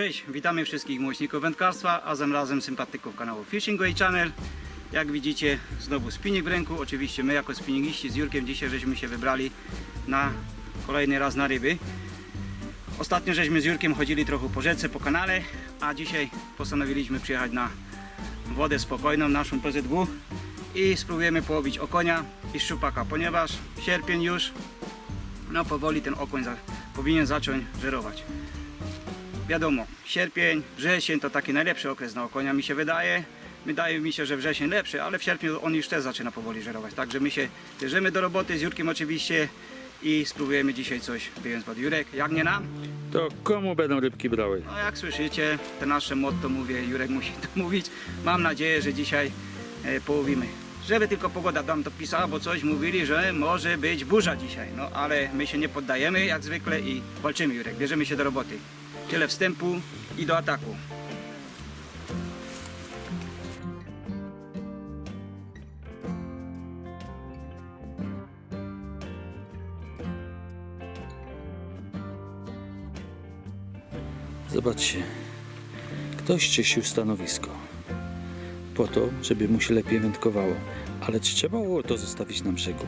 Cześć, witamy wszystkich miłośników wędkarstwa, a razem sympatyków kanału Fishing Way Channel. Jak widzicie, znowu spinning w ręku. Oczywiście my jako spinningiści z Jurkiem dzisiaj żeśmy się wybrali na kolejny raz na ryby. Ostatnio żeśmy z Jurkiem chodzili trochę po rzece, po kanale, a dzisiaj postanowiliśmy przyjechać na wodę spokojną, naszą PZW i spróbujemy połowić okonia i szczupaka, ponieważ sierpień już, no powoli ten okoń za, powinien zacząć żerować. Wiadomo, sierpień, wrzesień to taki najlepszy okres na okonia mi się wydaje. Wydaje mi się, że wrzesień lepszy, ale w sierpniu on już też zaczyna powoli żerować. Także my się bierzemy do roboty z Jurkiem oczywiście i spróbujemy dzisiaj coś wyjąć pod Jurek. Jak nie nam? To komu będą rybki brały? No jak słyszycie, te nasze motto mówię, Jurek musi to mówić. Mam nadzieję, że dzisiaj e, połowimy. Żeby tylko pogoda nam to pisała, bo coś mówili, że może być burza dzisiaj. No ale my się nie poddajemy jak zwykle i walczymy Jurek, bierzemy się do roboty. Tyle wstępu i do ataku. Zobaczcie, ktoś czyścił stanowisko po to, żeby mu się lepiej wędkowało. Ale czy trzeba było to zostawić na brzegu?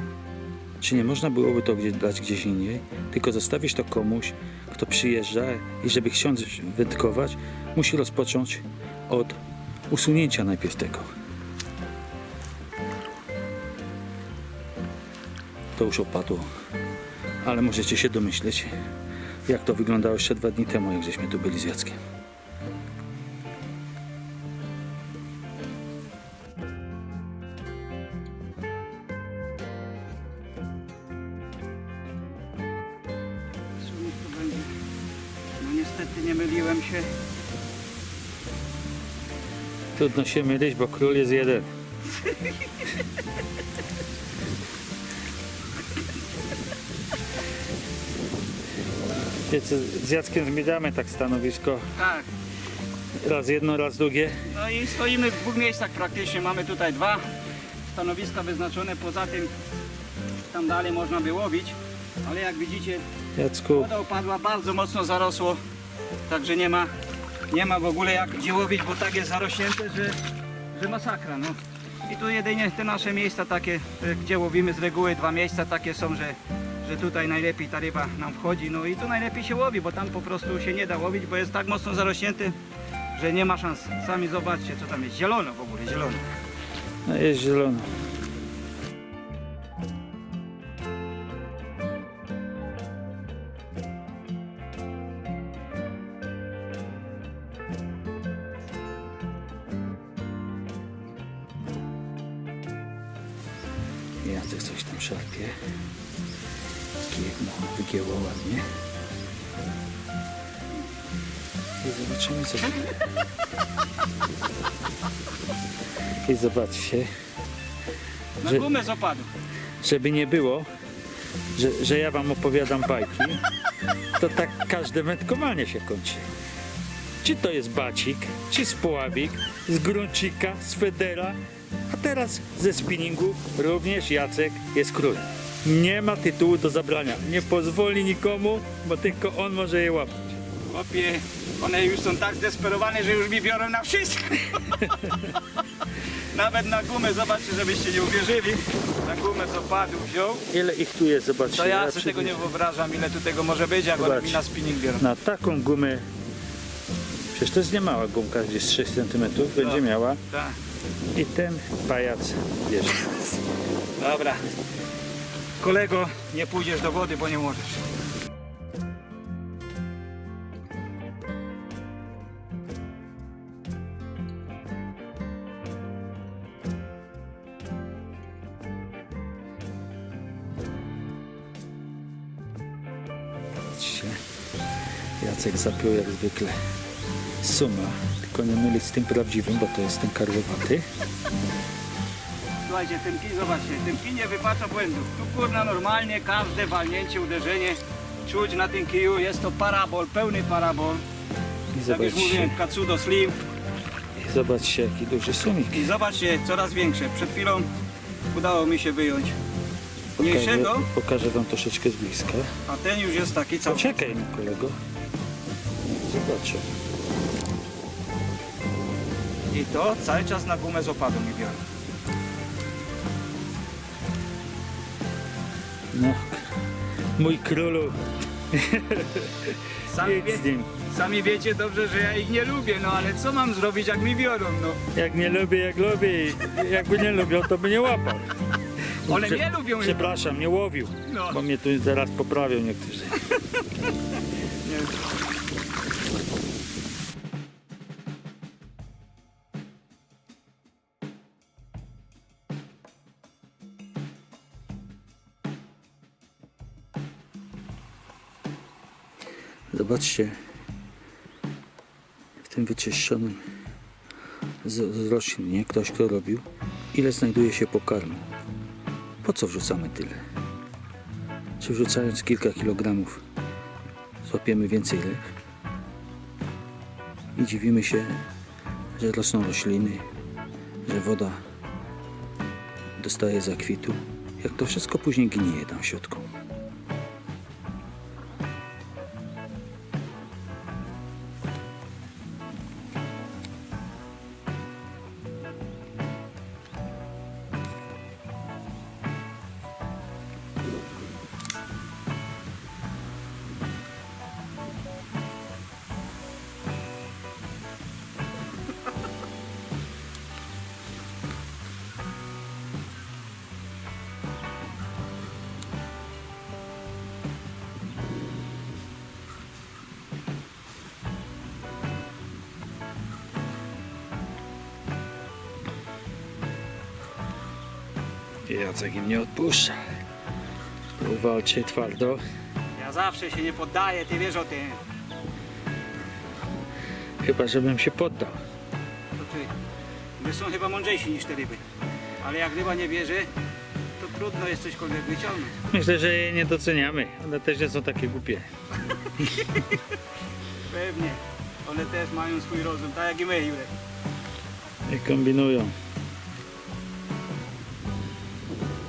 Czy nie można byłoby to dać gdzieś indziej, tylko zostawić to komuś, kto przyjeżdża i żeby chciał wędkować, musi rozpocząć od usunięcia najpierw tego. To już opadło, ale możecie się domyśleć, jak to wyglądało jeszcze dwa dni temu, jak żeśmy tu byli z Jackiem. Nie myliłem się. Trudno się mylić, bo król jest jeden. Wiecie, z Jackiem zmieniamy tak stanowisko. Tak. Raz jedno, raz drugie. No i stoimy w dwóch miejscach praktycznie. Mamy tutaj dwa stanowiska wyznaczone. Poza tym tam dalej można by łowić. Ale jak widzicie, Jacku, woda upadła, bardzo mocno zarosło. Także nie ma, nie ma w ogóle jak gdzie łowić, bo tak jest zarośnięte, że, że masakra. No. I tu jedynie te nasze miejsca takie, e, gdzie łowimy z reguły, dwa miejsca takie są, że, że tutaj najlepiej ta ryba nam wchodzi. No i tu najlepiej się łowi, bo tam po prostu się nie da łowić, bo jest tak mocno zarośnięty, że nie ma szans. Sami zobaczcie, co tam jest. Zielono w ogóle, zielono. no jest zielono. I zobaczcie, Na Że- gumę z opadu. żeby nie było, że, że ja wam opowiadam bajki, to tak każde wędkowanie się kończy. Czy to jest bacik, czy spławik, z gruncika, z federa, a teraz ze spinningu również Jacek jest król. Nie ma tytułu do zabrania. Nie pozwoli nikomu, bo tylko on może je łapać. Chłopie, one już są tak zdesperowane, że już mi biorą na wszystko. Nawet na gumę, zobaczcie, żebyście nie uwierzyli. Na gumę z opadu wziął. Ile ich tu jest, zobaczcie. To ja sobie tego nie wyobrażam, ile tu tego może być, jak Zobacz. mi na spinning biorą. Na taką gumę, przecież to jest niemała gumka, gdzieś 6 cm będzie Tak. miała. Tak. I ten pajac bierze. Dobra. Kolego, nie pójdziesz do wody, bo nie możesz. Jacek zapiął jak zwykle suma, tylko nie mylić z tym prawdziwym, bo to jest ten karłowaty. Słuchajcie, ten kij, zobaczcie, ten kij nie wypacza błędów. Tu kurna normalnie każde walnięcie, uderzenie czuć na tym kiju. Jest to parabol, pełny parabol. I Jak już zobaczcie, mówiłem, Katsudo Slim. i zobaczcie jaki duży sumik. I zobaczcie, coraz większe. Przed chwilą udało mi się wyjąć Pokażę, mniejszego, pokażę wam troszeczkę z bliska. a ten już jest taki cały. Poczekaj no kolego. Zobaczę. I to cały czas na gumę z opadu mi biorą. No, mój królu, Sami, wie, jedź z nim. sami wiecie dobrze, że ja ich nie lubię, no ale co mam zrobić, jak mi biorą, no. Jak nie lubię, jak lubię. Jakby nie lubią, to by nie łapał. One Prze- nie lubią. Przepraszam, nie łowił. No. Bo mnie tu zaraz poprawią niektórzy. Nie. Zobaczcie w tym wyczyszczonym z, z roślin, nie? Ktoś kto robił, ile znajduje się pokarmu. Po co wrzucamy tyle? Czy wrzucając kilka kilogramów złapiemy więcej ryb? I dziwimy się, że rosną rośliny, że woda dostaje zakwitu, jak to wszystko później gnije tam w środku. Jacek im nie odpuszcza. Walczy twardo. Ja zawsze się nie poddaję, ty wiesz o tym. Chyba, żebym się poddał. To ty. Wy są chyba mądrzejsi niż te ryby. Ale jak ryba nie bierze, to trudno jest cośkolwiek wyciągnąć. Myślę, że je nie doceniamy. One też nie są takie głupie. Pewnie. One też mają swój rozum, tak jak i my, Jurek. Nie kombinują.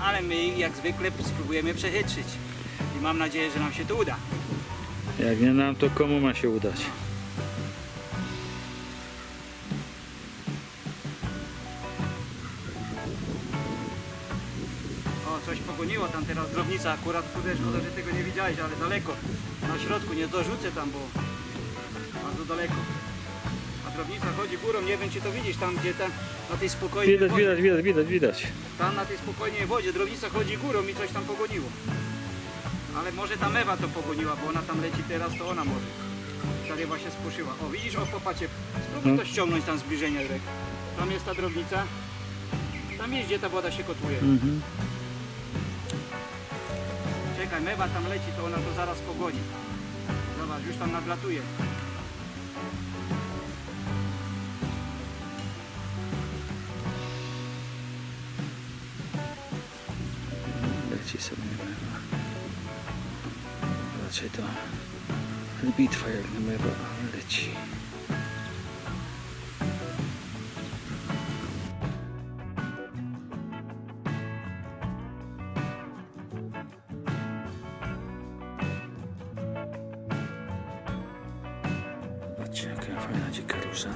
Ale my jak zwykle spróbujemy przechytrzyć. I mam nadzieję, że nam się to uda. Jak nie nam, to komu ma się udać? O, coś pogoniło tam teraz drobnica akurat, kurde, szkoda, że tego nie widziałeś, ale daleko. Na środku, nie dorzucę tam, bo bardzo daleko. Drobnica chodzi górą, nie wiem czy to widzisz, tam gdzie tam na tej spokojnej Widać, wodzie. widać, widać, widać, widać. Tam na tej spokojnej wodzie drobnica chodzi górą i coś tam pogoniło. Ale może ta mewa to pogoniła, bo ona tam leci teraz, to ona może. Ta ryba się spuszyła. O, widzisz, o popacie. Spróbuj No. to ściągnąć tam zbliżenia, Jurek. Tam jest ta drobnica. Tam jest, gdzie ta woda się kotłuje. Mhm. Czekaj, mewa tam leci, to ona to zaraz pogoni. Zobacz, już tam nadlatuje. Leci sobie mewa. Raczej to bitwa jak na mewa, ale leci. Zobaczcie jaka fajna dzika róża.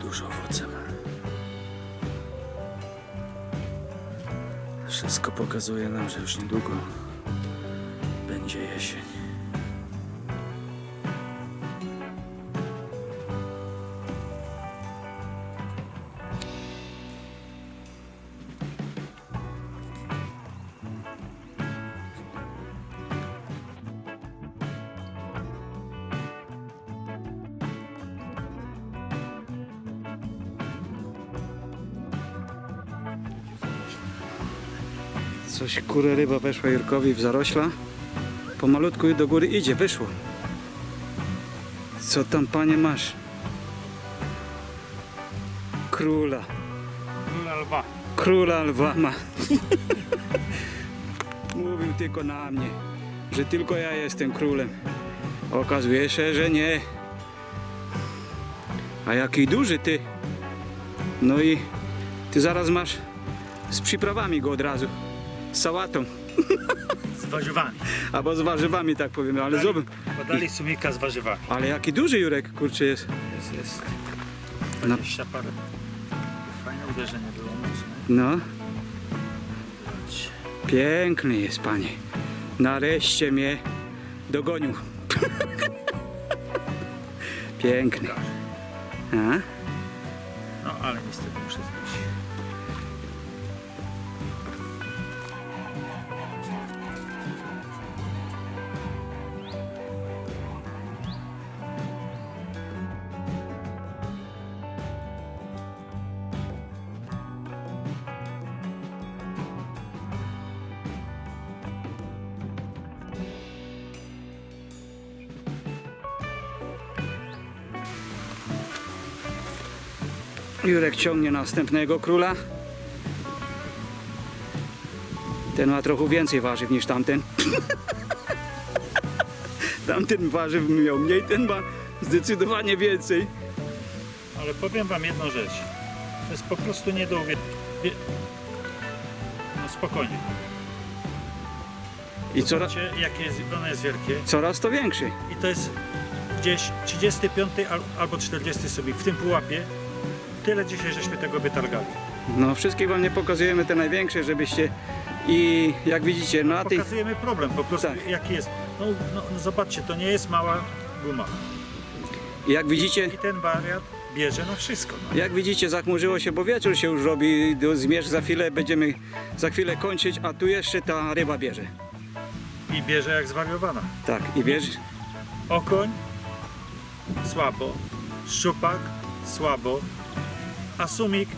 Dużo owoce ma. Wszystko pokazuje nam, że już niedługo będzie jesień. Coś kurę ryba weszła Jurkowi w zarośla. Pomalutku i do góry idzie, wyszło. Co tam panie masz? Króla. Króla lwa. Króla lwa ma. Mówił tylko na mnie, że tylko ja jestem królem. Okazuje się, że nie. A jaki duży ty. No i ty zaraz masz z przyprawami go od razu. Z sałatą. warzywami. Albo z warzywami, tak powiemy, ale zobacz. Podali sumika z warzywami. Ale jaki duży Jurek, kurczę jest. Jest, jest. No. 20 parę. Fajne uderzenie było mocne. No, piękny jest, panie. Nareszcie mnie dogonił. Piękny. A? No ale niestety muszę zbić. Jurek ciągnie następnego króla. Ten ma trochę więcej warzyw niż tamten. tamten warzyw miał mniej, ten ma zdecydowanie więcej. Ale powiem wam jedną rzecz. To jest po prostu nie do. No spokojnie. I coraz, Zobaczcie jakie jest, ono jest wielkie. coraz to większy. I to jest gdzieś 35 al- albo 40 subik w tym pułapie. Tyle dzisiaj żeśmy tego wytargali. No wszystkich wam nie pokazujemy te największe, żebyście i jak widzicie na tych Pokazujemy problem po prostu Tak. jaki jest. No, no, no zobaczcie, to nie jest mała guma. jak widzicie I ten wariat bierze na wszystko. No. Jak widzicie, zachmurzyło się, bo wieczór się już robi. do- Zmierzch za chwilę będziemy za chwilę kończyć, a tu jeszcze ta ryba bierze. I bierze jak zwariowana. Tak, i bierze. Okoń słabo, szczupak słabo, a sumik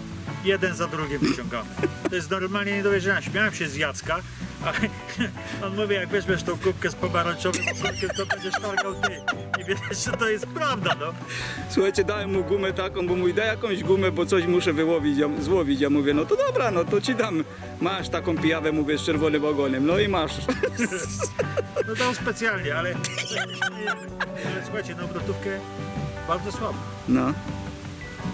jeden za drugim wyciągamy. To jest normalnie nie do wierzenia. Śmiałem się z Jacka, ale on mówi, jak weźmiesz tą kubkę z pomarańczowym okurkiem, to będziesz targał ty. I wiesz, że to jest prawda, no. Słuchajcie, dałem mu gumę taką, bo mówi, daj jakąś gumę, bo coś muszę wyłowić, ja, złowić. Ja mówię, no to dobra, no to ci dam. Masz taką pijawę, mówię, z czerwonym ogonem. No i masz. No dał specjalnie, ale, ale słuchajcie, na obrotówkę bardzo słabo. No.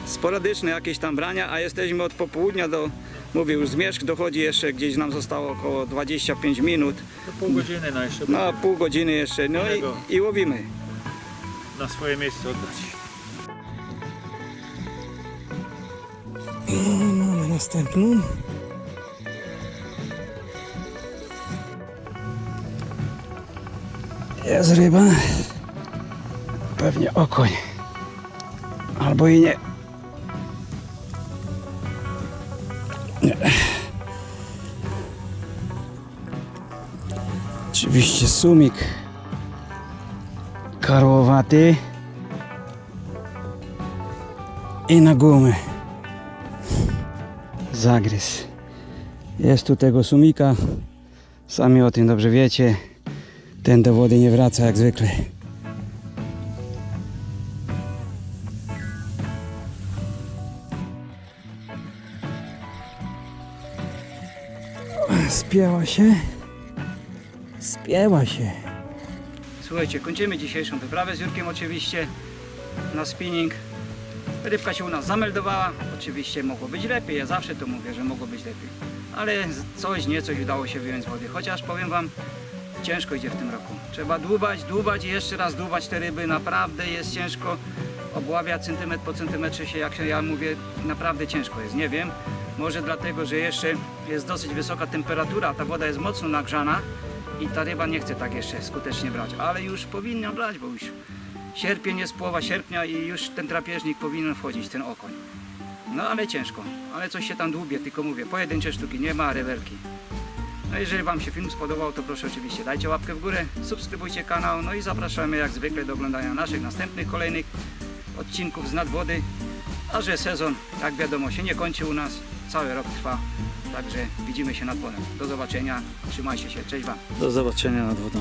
Sporadyczne jakieś tam brania, a jesteśmy od popołudnia do, mówię, już zmierzch dochodzi jeszcze, gdzieś nam zostało około 25 minut. To pół godziny na jeszcze No, pół godziny jeszcze, no i, i łowimy. na swoje miejsce oddać. Mamy następną. Jest ryba. Pewnie okoń. Albo i nie. Nie. Oczywiście sumik karłowaty i na gumę zagryz. Jest tu tego sumika. Sami o tym dobrze wiecie. Ten do wody nie wraca jak zwykle. Spięła się. Spięła się. Słuchajcie, kończymy dzisiejszą wyprawę z Jurkiem oczywiście na spinning. Rybka się u nas zameldowała. Oczywiście mogło być lepiej, ja zawsze to mówię, że mogło być lepiej. Ale coś, niecoś udało się wyjąć z wody. Chociaż powiem Wam, ciężko idzie w tym roku. Trzeba dłubać, dłubać i jeszcze raz dłubać te ryby. Naprawdę jest ciężko. Obławia centymetr po centymetrze się, jak się ja mówię, naprawdę ciężko jest. Nie wiem, może dlatego, że jeszcze jest dosyć wysoka temperatura, ta woda jest mocno nagrzana i ta ryba nie chce tak jeszcze skutecznie brać. Ale już powinna brać, bo już Sierpień jest połowa sierpnia i już ten drapieżnik powinien wchodzić, ten okoń. No ale ciężko, ale coś się tam dłubie, tylko mówię, pojedyncze sztuki, nie ma rewelki. No jeżeli Wam się film spodobał, to proszę oczywiście dajcie łapkę w górę, subskrybujcie kanał, no i zapraszamy jak zwykle do oglądania naszych następnych, kolejnych odcinków z nadwody. A że sezon, jak wiadomo, się nie kończy u nas, cały rok trwa, także widzimy się nad wodą. Do zobaczenia, trzymajcie się, cześć Wam. Do zobaczenia nad wodą.